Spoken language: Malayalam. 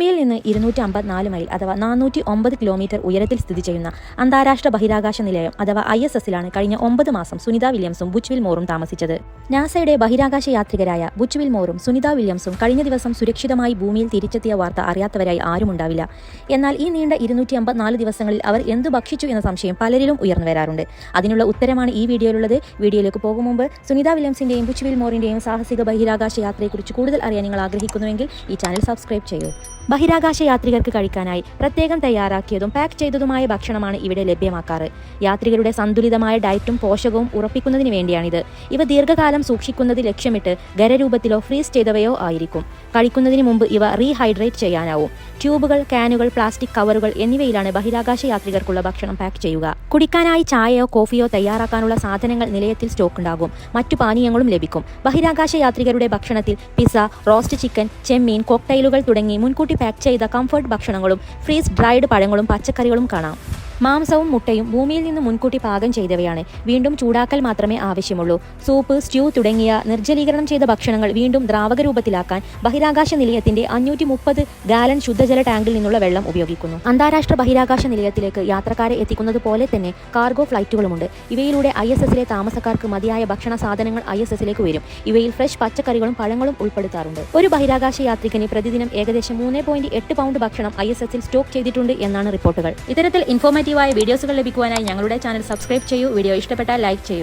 ഭൂമിയിൽ നിന്ന് ഇരുന്നൂറ്റി അമ്പത്തിനാല് മൈൽ അഥവാ നാനൂറ്റി ഒമ്പത് കിലോമീറ്റർ ഉയരത്തിൽ സ്ഥിതി ചെയ്യുന്ന അന്താരാഷ്ട്ര ബഹിരാകാശ നിലയം അഥവാ ഐ എസ് എസിലാണ് കഴിഞ്ഞ ഒമ്പത് മാസം സുനിത വില്യംസും ബുച്ച്വിൽ മോറും താമസിച്ചത്. നാസയുടെ ബഹിരാകാശ യാത്രികരായ ബുച്ച്വിൽ മോറും സുനിത വില്യംസും കഴിഞ്ഞ ദിവസം സുരക്ഷിതമായി ഭൂമിയിൽ തിരിച്ചെത്തിയ വാർത്ത അറിയാത്തവരായി ആരുമുണ്ടാവില്ല എന്നാൽ ഈ നീണ്ട ഇരുന്നൂറ്റി അമ്പത്തിനാല് ദിവസങ്ങളിൽ അവർ എന്തു ഭക്ഷിച്ചു എന്ന സംശയം പലരിലും ഉയർന്നു വരാറുണ്ട്. അതിനുള്ള ഉത്തരമാണ് ഈ വീഡിയോയിലുള്ളത്. വീഡിയോയിലേക്ക് പോകും മുമ്പ് സുനിത വില്യംസിന്റെയും ബുച്ച്വിൽ മോറിന്റെയും സാഹസിക ബഹിരാകാശ യാത്രയെക്കുറിച്ച് കൂടുതൽ അറിയാൻ നിങ്ങൾ ആഗ്രഹിക്കുന്നുവെങ്കിൽ ഈ ചാനൽ സബ്സ്ക്രൈബ് ചെയ്യൂ. ബഹിരാകാശ യാത്രികർക്ക് കഴിക്കാനായി പ്രത്യേകം തയ്യാറാക്കിയതും പാക്ക് ചെയ്തതുമായ ഭക്ഷണമാണ് ഇവിടെ ലഭ്യമാക്കാറ്. യാത്രികരുടെ സന്തുലിതമായ ഡയറ്റും പോഷകവും ഉറപ്പിക്കുന്നതിന് വേണ്ടിയാണിത്. ഇവ ദീർഘകാലം സൂക്ഷിക്കുന്നത് ലക്ഷ്യമിട്ട് ഖരരൂപത്തിലോ ഫ്രീസ് ചെയ്തവയോ ആയിരിക്കും. കഴിക്കുന്നതിന് മുമ്പ് ഇവ റീഹൈഡ്രേറ്റ് ചെയ്യാനാവും. ട്യൂബുകൾ കാനുകൾ പ്ലാസ്റ്റിക് കവറുകൾ എന്നിവയിലാണ് ബഹിരാകാശ യാത്രികർക്കുള്ള ഭക്ഷണം പാക്ക് ചെയ്യുക. കുടിക്കാനായി ചായയോ കോഫിയോ തയ്യാറാക്കാനുള്ള സാധനങ്ങൾ നിലയത്തിൽ സ്റ്റോക്ക് ഉണ്ടാകും മറ്റു പാനീയങ്ങളും ലഭിക്കും. ബഹിരാകാശ യാത്രികരുടെ ഭക്ഷണത്തിൽ പിസ്സ റോസ്റ്റ് ചിക്കൻ ചെമ്മീൻ കോക്ടൈലുകൾ തുടങ്ങി മുൻകൂട്ടി പാക്ക് ചെയ്ത കംഫർട്ട് ഭക്ഷണങ്ങളും ഫ്രീസ് ഡ്രൈഡ് പഴങ്ങളും പച്ചക്കറികളും കാണാം. മാംസവും മുട്ടയും ഭൂമിയിൽ നിന്ന് മുൻകൂട്ടി പാകം ചെയ്തവയാണ്. വീണ്ടും ചൂടാക്കൽ മാത്രമേ ആവശ്യമുള്ളൂ. സൂപ്പ് സ്റ്റ്യൂ തുടങ്ങിയ നിർജലീകരണം ചെയ്ത ഭക്ഷണങ്ങൾ വീണ്ടും ദ്രാവക രൂപത്തിലാക്കാൻ ബഹിരാകാശ നിലയത്തിന്റെ അഞ്ഞൂറ്റി മുപ്പത് ഗാലൻ ശുദ്ധജല ടാങ്കിൽ നിന്നുള്ള വെള്ളം ഉപയോഗിക്കുന്നു. അന്താരാഷ്ട്ര ബഹിരാകാശ നിലയത്തിലേക്ക് യാത്രക്കാരെ എത്തിക്കുന്നത് പോലെ തന്നെ കാർഗോ ഫ്ലൈറ്റുകളുമുണ്ട്. ഇവയിലൂടെ ഐ എസ് എസിലെ താമസക്കാർക്ക് മതിയായ ഭക്ഷണ സാധനങ്ങൾ ഐ എസ് എസിലേക്ക് വരും. ഇവയിൽ ഫ്രഷ് പച്ചക്കറികളും പഴങ്ങളും ഉൾപ്പെടുത്താറുണ്ട്. ഒരു ബഹിരാകാശ യാത്രികന് പ്രതിദിനം ഏകദേശം മൂന്ന് പൗണ്ട് ഭക്ഷണം ഐ എസ് എസിൽ സ്റ്റോക്ക് ചെയ്തിട്ടുണ്ട് എന്നാണ് റിപ്പോർട്ടുകൾ. ഇത്തരത്തിൽ ഇൻഫോർമേറ്റീവായ വീഡിയോസുകൾ ലഭിക്കുവാനായി ഞങ്ങളുടെ ചാനൽ സബ്സ്ക്രൈബ് ചെയ്യൂ. വീഡിയോ ഇഷ്ടപ്പെട്ടാൽ ലൈക്ക് ചെയ്യൂ.